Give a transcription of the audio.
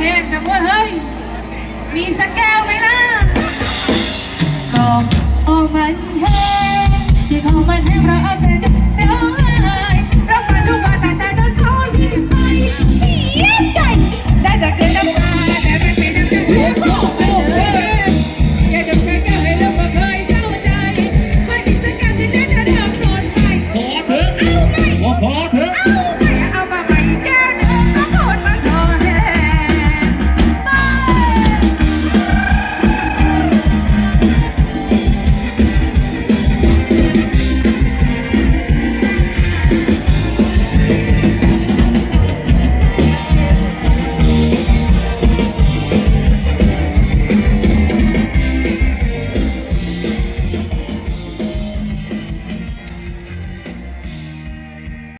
แห้งจังว่าเฮ้ย มีสักแก้วไหมล่ะก็ออกมันแห้งที่เขามันแห้งเราเอาแต่